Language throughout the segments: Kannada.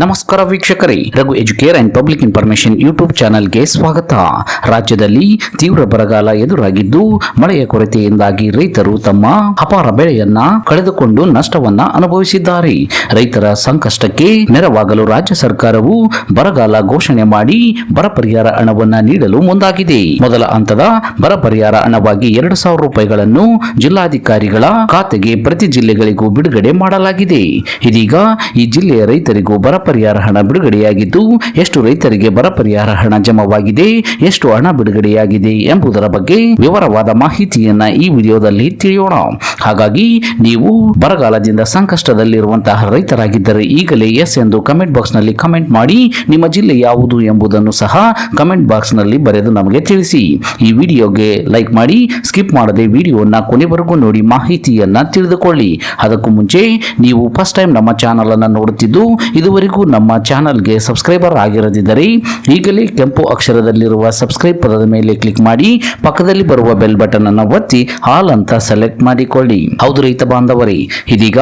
ನಮಸ್ಕಾರ ವೀಕ್ಷಕರೇ, Raghu educare and public information YouTube ಚಾನೆಲ್ಗೆ ಸ್ವಾಗತ. ರಾಜ್ಯದಲ್ಲಿ ತೀವ್ರ ಬರಗಾಲ ಎದುರಾಗಿದ್ದು, ಮಳೆಯ ಕೊರತೆಯಿಂದಾಗಿ ರೈತರು ತಮ್ಮ ಅಪಾರ ಬೆಳೆಯನ್ನ ಕಳೆದುಕೊಂಡು ನಷ್ಟವನ್ನ ಅನುಭವಿಸಿದ್ದಾರೆ. ರೈತರ ಸಂಕಷ್ಟಕ್ಕೆ ನೆರವಾಗಲು ರಾಜ್ಯ ಸರ್ಕಾರವು ಬರಗಾಲ ಘೋಷಣೆ ಮಾಡಿ ಬರ ಪರಿಹಾರ ಹಣವನ್ನ ನೀಡಲು ಮುಂದಾಗಿದೆ. ಮೊದಲ ಹಂತದ ಬರ ಪರಿಹಾರ ಹಣವಾಗಿ ಎರಡು ಸಾವಿರ ರೂಪಾಯಿಗಳನ್ನು ಜಿಲ್ಲಾಧಿಕಾರಿಗಳ ಖಾತೆಗೆ ಪ್ರತಿ ಜಿಲ್ಲೆಗಳಿಗೂ ಬಿಡುಗಡೆ ಮಾಡಲಾಗಿದೆ. ಇದೀಗ ಈ ಜಿಲ್ಲೆಯ ರೈತರಿಗೂ ಬರ ಪರಿಹಾರ ಹಣ ಬಿಡುಗಡೆಯಾಗಿದ್ದು, ಎಷ್ಟು ರೈತರಿಗೆ ಬರ ಪರಿಹಾರ ಹಣ ಜಮವಾಗಿದೆ, ಎಷ್ಟು ಹಣ ಬಿಡುಗಡೆಯಾಗಿದೆ ಎಂಬುದರ ಬಗ್ಗೆ ವಿವರವಾದ ಮಾಹಿತಿಯನ್ನ ಈ ವಿಡಿಯೋದಲ್ಲಿ ತಿಳಿಯೋಣ. ಹಾಗಾಗಿ, ನೀವು ಬರಗಾಲದಿಂದ ಸಂಕಷ್ಟದಲ್ಲಿರುವಂತಹ ರೈತರಾಗಿದ್ದರೆ ಈಗಲೇ ಎಸ್ ಎಂದು ಕಮೆಂಟ್ ಬಾಕ್ಸ್ನಲ್ಲಿ ಕಮೆಂಟ್ ಮಾಡಿ, ನಿಮ್ಮ ಜಿಲ್ಲೆ ಯಾವುದು ಎಂಬುದನ್ನು ಸಹ ಕಮೆಂಟ್ ಬಾಕ್ಸ್ನಲ್ಲಿ ಬರೆದು ನಮಗೆ ತಿಳಿಸಿ. ಈ ವಿಡಿಯೋಗೆ ಲೈಕ್ ಮಾಡಿ, ಸ್ಕಿಪ್ ಮಾಡದೆ ವಿಡಿಯೋನ ಕೊನೆವರೆಗೂ ನೋಡಿ ಮಾಹಿತಿಯನ್ನ ತಿಳಿದುಕೊಳ್ಳಿ. ಅದಕ್ಕೂ ಮುಂಚೆ, ನೀವು ಫಸ್ಟ್ ಟೈಮ್ ನಮ್ಮ ಚಾನಲ್ ಅನ್ನು ನೋಡುತ್ತಿದ್ದು, ಇದುವರೆಗೂ ನಮ್ಮ ಚಾನಲ್ಗೆ ಸಬ್ಸ್ಕ್ರೈಬರ್ ಆಗಿರದಿದ್ದರೆ ಈಗಲೇ ಕೆಂಪು ಅಕ್ಷರದಲ್ಲಿರುವ ಸಬ್ಸ್ಕ್ರೈಬ್ ಪದದ ಮೇಲೆ ಕ್ಲಿಕ್ ಮಾಡಿ, ಪಕ್ಕದಲ್ಲಿ ಬರುವ ಬೆಲ್ ಬಟನ್ ಅನ್ನು ಒತ್ತಿ, ಹಾಲ್ ಅಂತ ಸೆಲೆಕ್ಟ್ ಮಾಡಿಕೊಳ್ಳಿ. ಹೌದು ರೈತ ಬಾಂಧವರೇ, ಇದೀಗ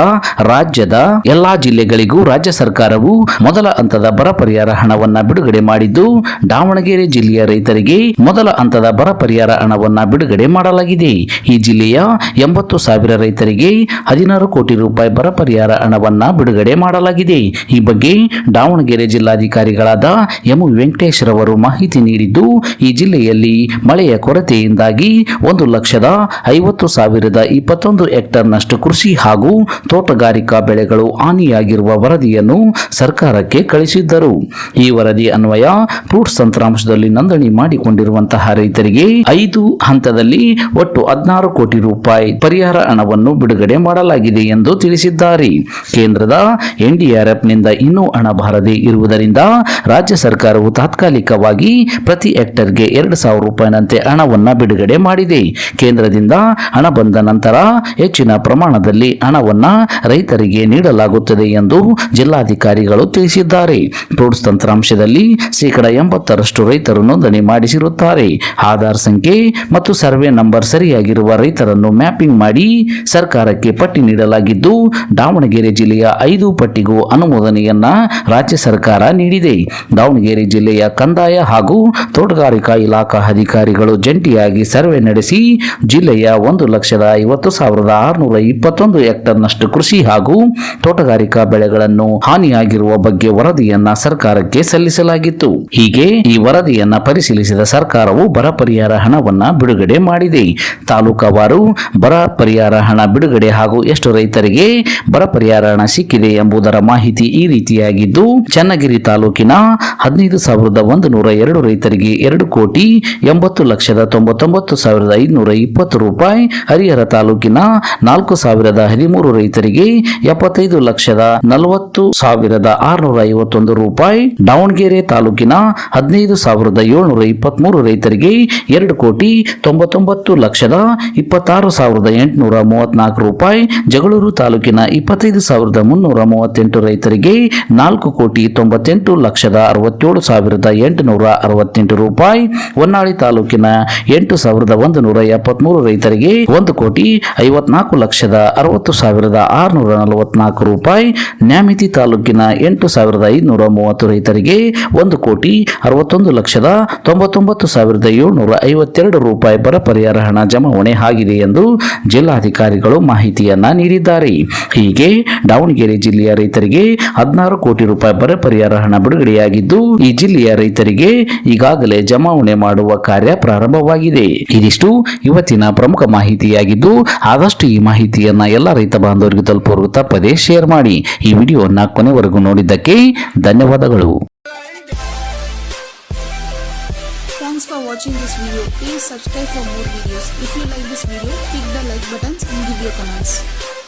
ರಾಜ್ಯದ ಎಲ್ಲಾ ಜಿಲ್ಲೆಗಳಿಗೂ ರಾಜ್ಯ ಸರ್ಕಾರವು ಮೊದಲ ಹಂತದ ಬರ ಪರಿಹಾರ ಹಣವನ್ನ ಬಿಡುಗಡೆ ಮಾಡಿದ್ದು, ದಾವಣಗೆರೆ ಜಿಲ್ಲೆಯ ರೈತರಿಗೆ ಮೊದಲ ಹಂತದ ಬರ ಪರಿಹಾರ ಹಣವನ್ನ ಬಿಡುಗಡೆ ಮಾಡಲಾಗಿದೆ. ಈ ಜಿಲ್ಲೆಯ ಎಂಬತ್ತು ಸಾವಿರ ರೈತರಿಗೆ ಹದಿನಾರು ಕೋಟಿ ರೂಪಾಯಿ ಬರ ಪರಿಹಾರ ಹಣವನ್ನ ಬಿಡುಗಡೆ ಮಾಡಲಾಗಿದೆ. ಈ ಬಗ್ಗೆ ದಾವಣಗೆರೆ ಜಿಲ್ಲಾಧಿಕಾರಿಗಳಾದ ಎಂ ವೆಂಕಟೇಶ್ ರವರು ಮಾಹಿತಿ ನೀಡಿದ್ದು, ಈ ಜಿಲ್ಲೆಯಲ್ಲಿ ಮಳೆಯ ಕೊರತೆಯಿಂದಾಗಿ ಒಂದು ಲಕ್ಷದ ಐವತ್ತು ಸಾವಿರದ ಇಪ್ಪತ್ತೊಂದು ಹೆಕ್ಟರ್ನಷ್ಟು ಕೃಷಿ ಹಾಗೂ ತೋಟಗಾರಿಕಾ ಬೆಳೆಗಳು ಹಾನಿಯಾಗಿರುವ ವರದಿಯನ್ನು ಸರ್ಕಾರಕ್ಕೆ ಕಳಿಸಿದ್ದರು. ಈ ವರದಿ ಅನ್ವಯ ಫ್ರೂಟ್ಸ್ ತಂತ್ರಾಂಶದಲ್ಲಿ ನೋಂದಣಿ ಮಾಡಿಕೊಂಡಿರುವಂತಹ ರೈತರಿಗೆ ಐದು ಹಂತದಲ್ಲಿ ಒಟ್ಟು ಹದಿನಾರು ಕೋಟಿ ರೂಪಾಯಿ ಪರಿಹಾರ ಹಣವನ್ನು ಬಿಡುಗಡೆ ಮಾಡಲಾಗಿದೆ ಎಂದು ತಿಳಿಸಿದ್ದಾರೆ. ಕೇಂದ್ರದ ಎನ್ಡಿಆರ್ಎಫ್ನಿಂದ ಇನ್ನೂ ಹಣ ಬಾರದೇ ಇರುವುದರಿಂದ ರಾಜ್ಯ ಸರ್ಕಾರವು ತಾತ್ಕಾಲಿಕವಾಗಿ ಪ್ರತಿ ಹೆಕ್ಟರ್ಗೆ ಎರಡು ಸಾವಿರ ರೂಪಾಯಿನಂತೆ ಹಣವನ್ನ ಬಿಡುಗಡೆ ಮಾಡಿದೆ. ಕೇಂದ್ರದಿಂದ ಹಣ ಬಂದ ನಂತರ ಹೆಚ್ಚಿನ ಪ್ರಮಾಣದಲ್ಲಿ ಹಣವನ್ನು ರೈತರಿಗೆ ನೀಡಲಾಗುತ್ತದೆ ಎಂದು ಜಿಲ್ಲಾಧಿಕಾರಿಗಳು ತಿಳಿಸಿದ್ದಾರೆ. ಫ್ರೂಟ್ಸ್ ತಂತ್ರಾಂಶದಲ್ಲಿ ಶೇಕಡ ಎಂಬತ್ತರಷ್ಟು ರೈತರು ನೋಂದಣಿ ಮಾಡಿಸಿರುತ್ತಾರೆ. ಆಧಾರ್ ಸಂಖ್ಯೆ ಮತ್ತು ಸರ್ವೆ ನಂಬರ್ ಸರಿಯಾಗಿರುವ ರೈತರನ್ನು ಮ್ಯಾಪಿಂಗ್ ಮಾಡಿ ಸರ್ಕಾರಕ್ಕೆ ಪಟ್ಟಿ ನೀಡಲಾಗಿದ್ದು, ದಾವಣಗೆರೆ ಜಿಲ್ಲೆಯ ಐದು ಪಟ್ಟಿಗೂ ಅನುಮೋದನೆಯನ್ನ ರಾಜ್ಯ ಸರ್ಕಾರ ನೀಡಿದೆ. ದಾವಣಗೆರೆ ಜಿಲ್ಲೆಯ ಕಂದಾಯ ಹಾಗೂ ತೋಟಗಾರಿಕಾ ಇಲಾಖಾ ಅಧಿಕಾರಿಗಳು ಜಂಟಿಯಾಗಿ ಸರ್ವೆ ನಡೆಸಿ, ಜಿಲ್ಲೆಯ ಒಂದು ಲಕ್ಷದ ಐವತ್ತು ಸಾವಿರದ ಆರುನೂರ ಇಪ್ಪತ್ತೊಂದು ಹೆಕ್ಟರ್ನಷ್ಟು ಕೃಷಿ ಹಾಗೂ ತೋಟಗಾರಿಕಾ ಬೆಳೆಗಳನ್ನು ಹಾನಿಯಾಗಿರುವ ಬಗ್ಗೆ ವರದಿಯನ್ನ ಸರ್ಕಾರಕ್ಕೆ ಸಲ್ಲಿಸಲಾಗಿತ್ತು. ಹೀಗೆ ಈ ವರದಿಯನ್ನ ಪರಿಶೀಲಿಸಿದ ಸರ್ಕಾರವು ಬರ ಪರಿಹಾರ ಹಣವನ್ನ ಬಿಡುಗಡೆ ಮಾಡಿದೆ. ತಾಲೂಕವಾರು ಬರ ಪರಿಹಾರ ಹಣ ಬಿಡುಗಡೆ ಹಾಗೂ ಎಷ್ಟು ರೈತರಿಗೆ ಬರ ಪರಿಹಾರ ಹಣ ಸಿಕ್ಕಿದೆ ಎಂಬುದರ ಮಾಹಿತಿ ಈ ರೀತಿಯಾಗಿದ್ದು ಚನ್ನಗಿರಿ ತಾಲೂಕಿನ ಹದಿನೈದು ಸಾವಿರದ ಒಂದು ನೂರ ಎರಡು ರೈತರಿಗೆ ಎರಡು ಕೋಟಿ ಎಂಬತ್ತು ಲಕ್ಷದ ತೊಂಬತ್ತೊಂಬತ್ತು ಸಾವಿರದ ಐದುನೂರ ಇಪ್ಪತ್ತು ರೂಪಾಯಿ, ಹರಿಹರ ತಾಲೂಕಿನ ನಾಲ್ಕು ಸಾವಿರದ ಹದಿಮೂರು ರೈತರಿಗೆ ಎಪ್ಪತ್ತೈದು ಲಕ್ಷದ ನಲವತ್ತು ಸಾವಿರದ ಆರುನೂರ ಐವತ್ತೊಂದು ರೂಪಾಯಿ, ದಾವಣಗೆರೆ ತಾಲೂಕಿನ ಹದಿನೈದು ಸಾವಿರದ ಏಳ್ನೂರ ಇಪ್ಪತ್ಮೂರು ರೈತರಿಗೆ ಎರಡು ಕೋಟಿ ತೊಂಬತ್ತೊಂಬತ್ತು ಲಕ್ಷದ ಇಪ್ಪತ್ತಾರು ಸಾವಿರದ ಎಂಟುನೂರ ಮೂವತ್ನಾಲ್ಕು ರೂಪಾಯಿ, ಜಗಳೂರು ತಾಲೂಕಿನ ಇಪ್ಪತ್ತೈದು ಸಾವಿರದ ಮುನ್ನೂರ ಮೂವತ್ತೆಂಟು ರೈತರಿಗೆ ನಾಲ್ಕು ಕೋಟಿ ತೊಂಬತ್ತೆಂಟು ಲಕ್ಷದ ಅರವತ್ತೇಳು ಸಾವಿರದ ಎಂಟುನೂರ ಅರವತ್ತೆಂಟು ರೂಪಾಯಿ. ಹೊನ್ನಾಳಿ ತಾಲೂಕಿನ ಎಂಟು ಸಾವಿರದ ಒಂದು ನೂರ ಎಪ್ಪತ್ಮೂರು ರೈತರಿಗೆ ಒಂದು ಕೋಟಿ ಐವತ್ನಾಲ್ಕು ಲಕ್ಷದ ಅರವತ್ತು ಸಾವಿರದ ಆರುನೂರ ನಲವತ್ನಾಲ್ಕು ರೂಪಾಯಿ. ನ್ಯಾಮಿತಿ ತಾಲೂಕಿನ ಎಂಟು ಸಾವಿರದ ಐದುನೂರ ಮೂವತ್ತು ರೈತರಿಗೆ ಒಂದು ಕೋಟಿ ಅರವತ್ತೊಂದು ಲಕ್ಷದ ತೊಂಬತ್ತೊಂಬತ್ತು ಸಾವಿರದ ಏಳ್ನೂರ ಐವತ್ತೆರಡು ರೂಪಾಯಿ ಬರ ಪರಿಹಾರ ಹಣ ಜಮಾವಣೆ ಆಗಿದೆ ಎಂದು ಜಿಲ್ಲಾಧಿಕಾರಿಗಳು ಮಾಹಿತಿಯನ್ನ ನೀಡಿದ್ದಾರೆ. ಹೀಗೆ ದಾವಣಗೆರೆ ಜಿಲ್ಲೆಯ ರೈತರಿಗೆ ಹದಿನಾರು ಕೋಟಿ ರೂಪಾಯಿ ಬರ ಪರಿಹಾರ ಹಣ ಬಿಡುಗಡೆಯಾಗಿದ್ದು ಈ ಜಿಲ್ಲೆಯ ರೈತರಿಗೆ ಈಗಾಗಲೇ ಜಮಾವಣೆ ಮಾಡುವ ಕಾರ್ಯ ಪ್ರಾರಂಭವಾಗಿದೆ ಇದಿಷ್ಟು ಇವತ್ತಿನ ಪ್ರಮುಖ ಮಾಹಿತಿಯಾಗಿದ್ದು ಆದಷ್ಟು ಈ ಮಾಹಿತಿಯನ್ನ ಎಲ್ಲ ರೈತ ಬಾಂಧವರಿಗೆ ತಲುಪುವ ತಪ್ಪದೇ ಶೇರ್ ಮಾಡಿ ಈ ವಿಡಿಯೋನ ಕೊನೆವರೆಗೂ ನೋಡಿದ್ದಕ್ಕೆ ಧನ್ಯವಾದಗಳು Thanks for watching this video. Please subscribe for more videos. If you like this video, click the like buttons and give your comments.